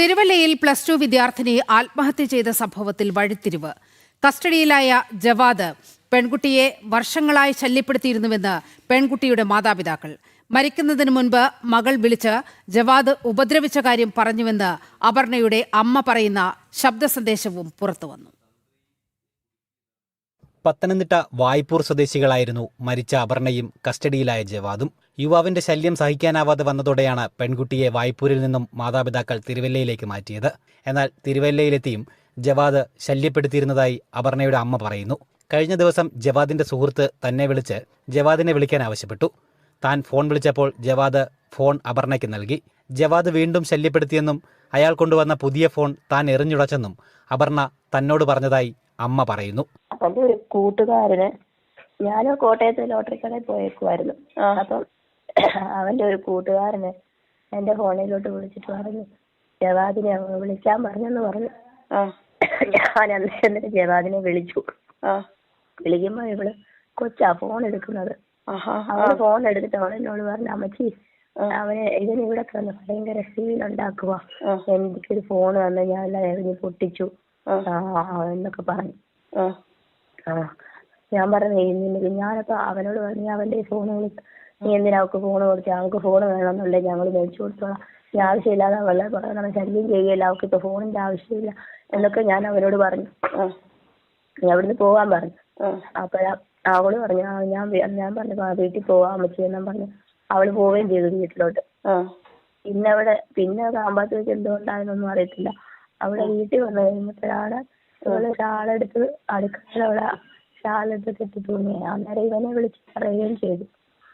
തിരുവല്ലയിൽ plus two വിദ്യാർത്ഥിനി ആത്മഹത്യ ചെയ്ത സംഭവത്തിൽ വഴിത്തിരിവ്. കസ്റ്റഡിയിലായ ജവാദ് പെൺകുട്ടിയെ വർഷങ്ങളായി ശല്യപ്പെടുത്തിയിരുന്നുവെന്ന് പെൺകുട്ടിയുടെ മാതാപിതാക്കൾ. മരിക്കുന്നതിന് മുൻപ് മകൾ വിളിച്ച് ജവാദ് ഉപദ്രവിച്ച കാര്യം പറഞ്ഞുവെന്ന് അപർണയുടെ അമ്മ പറയുന്ന ശബ്ദ സന്ദേശവും പുറത്തുവന്നു. പത്തനംതിട്ട വായ്പൂർ സ്വദേശികളായിരുന്നു. മരിച്ച അപർണയും കസ്റ്റഡിയിലായ ജവാദും. യുവാവിന്റെ ശല്യം സഹിക്കാനാവാതെ വന്നതോടെയാണ് പെൺകുട്ടിയെ വായ്പൂരിൽ നിന്നും മാതാപിതാക്കൾ തിരുവല്ലയിലേക്ക് മാറ്റിയത്. എന്നാൽ തിരുവല്ലയിലെത്തിയും ജവാദ് ശല്യപ്പെടുത്തിയിരുന്നതായി അപർണയുടെ അമ്മ പറയുന്നു. കഴിഞ്ഞ ദിവസം ജവാദിന്റെ സുഹൃത്ത് തന്നെ വിളിച്ച് ജവാദിനെ വിളിക്കാൻ ആവശ്യപ്പെട്ടു. താൻ ഫോൺ വിളിച്ചപ്പോൾ ജവാദ് ഫോൺ അപർണയ്ക്ക് നൽകി. ജവാദ് വീണ്ടും ശല്യപ്പെടുത്തിയെന്നും അയാൾ കൊണ്ടുവന്ന പുതിയ ഫോൺ താൻ എറിഞ്ഞുടച്ചെന്നും അപർണ തന്നോട് പറഞ്ഞതായി അമ്മ പറയുന്നു. അവന്റെ ഒരു കൂട്ടുകാരന് ഞാൻ കോട്ടയത്ത് ലോട്ടറി കടയിൽ പോയേക്കുമായിരുന്നു അപ്പം അവന്റെ ഒരു കൂട്ടുകാരന് എന്റെ ഫോണിലോട്ട് വിളിച്ചിട്ട് പറഞ്ഞു ജവാദിനെ വിളിക്കാൻ പറഞ്ഞെന്ന് പറഞ്ഞു. ഞാൻ അന്നേരം ജവാദിനെ വിളിച്ചു. വിളിക്കുമ്പോ ഇവൾ കൊച്ചാ ഫോൺ എടുക്കുന്നത്. അവൾ ഫോൺ എടുത്തിട്ട് അവൾ എന്നോട് പറഞ്ഞു അമ്മച്ചി അവന് ഇതിന് ഇവിടെ കിടന്ന് ഭയങ്കര സീൻ ഉണ്ടാക്കുക എനിക്കൊരു ഫോൺ തന്നെ ഞാൻ എല്ലാം എറിഞ്ഞ് പൊട്ടിച്ചു. എന്നൊക്കെ പറഞ്ഞു. ആ. ഞാൻ പറഞ്ഞു "ഏയ് നിനക്ക് ഞാനപ്പോ അവനോട് പറഞ്ഞു "നീ അവന്റെ ഫോൺ വിളിച്ച് നീ എന്തിനാ അവൾക്ക് ഫോൺ കൊടുത്തേ? അവൾക്ക് ഫോൺ വേണമെന്നുണ്ടെങ്കിൽ ഞങ്ങൾ മേടിച്ചു കൊടുത്തോളാം. നീ ആവശ്യമില്ലാതെ അവളെ പറയണം ശല്യം ചെയ്യല്ല? അവൾക്ക് ഇപ്പൊ ഫോണിന്റെ ആവശ്യമില്ല. എന്നൊക്കെ ഞാൻ അവനോട് പറഞ്ഞു. നീ അവിടുന്ന് പോവാൻ പറഞ്ഞു. അപ്പഴാ അവൾ പറഞ്ഞു "ആ, ഞാൻ ഞാൻ പറഞ്ഞു "ആ, വീട്ടിൽ പോവാൻ അമ്മച്ചി എന്നും പറഞ്ഞു. അവൾ പോവുകയും ചെയ്തു വീട്ടിലോട്ട്. പിന്നെ അവിടെ പിന്നെ കാമ്പാത്ത് വെച്ച് എന്തുകൊണ്ടായെന്നൊന്നും അറിയത്തില്ല. അവിടെ വീട്ടിൽ വന്നു കഴിഞ്ഞപ്പോഴാണ് ഇവൾ ഷാളെടുത്ത് അടുക്കളയിൽ അവിടെ ഷാളെടുത്ത് കെട്ടി തൂങ്ങി അന്നേരം ഇവനെ വിളിച്ച് പറയുകയും ചെയ്തു.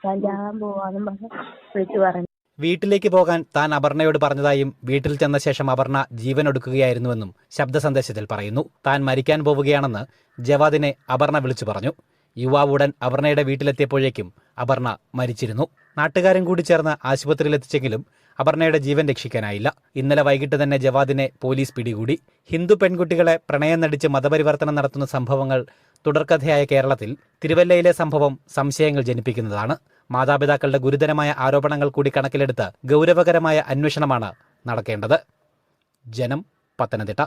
ഞാൻ ചാകാൻ പോവാന്നും പറഞ്ഞു വിളിച്ചു പറഞ്ഞു. വീട്ടിലേക്ക് പോകാൻ താൻ അപർണയോട് പറഞ്ഞതായും വീട്ടിൽ ചെന്ന ശേഷം അപർണ ജീവനൊടുക്കുകയായിരുന്നുവെന്നും ശബ്ദ സന്ദേശത്തിൽ പറയുന്നു. താൻ മരിക്കാൻ പോവുകയാണെന്ന് ജവാദിനെ അപർണ വിളിച്ചു പറഞ്ഞു. യുവാവ് ഉടൻ അപർണയുടെ വീട്ടിലെത്തിയപ്പോഴേക്കും അപർണ മരിച്ചിരുന്നു. നാട്ടുകാരും കൂടി ചേർന്ന് ആശുപത്രിയിലെത്തിച്ചെങ്കിലും അപർണയുടെ ജീവൻ രക്ഷിക്കാനായില്ല. ഇന്നലെ വൈകിട്ട് തന്നെ ജവാദിനെ പോലീസ് പിടികൂടി. ഹിന്ദു പെൺകുട്ടികളെ പ്രണയം നടിച്ച് മതപരിവർത്തനം നടത്തുന്ന സംഭവങ്ങൾ തുടർക്കഥയായ കേരളത്തിൽ തിരുവല്ലയിലെ സംഭവം സംശയങ്ങൾ ജനിപ്പിക്കുന്നതാണ്. മാതാപിതാക്കളുടെ ഗുരുതരമായ ആരോപണങ്ങൾ കൂടി കണക്കിലെടുത്ത് ഗൗരവകരമായ അന്വേഷണമാണ് നടക്കേണ്ടത്. ജനം പത്തനംതിട്ട.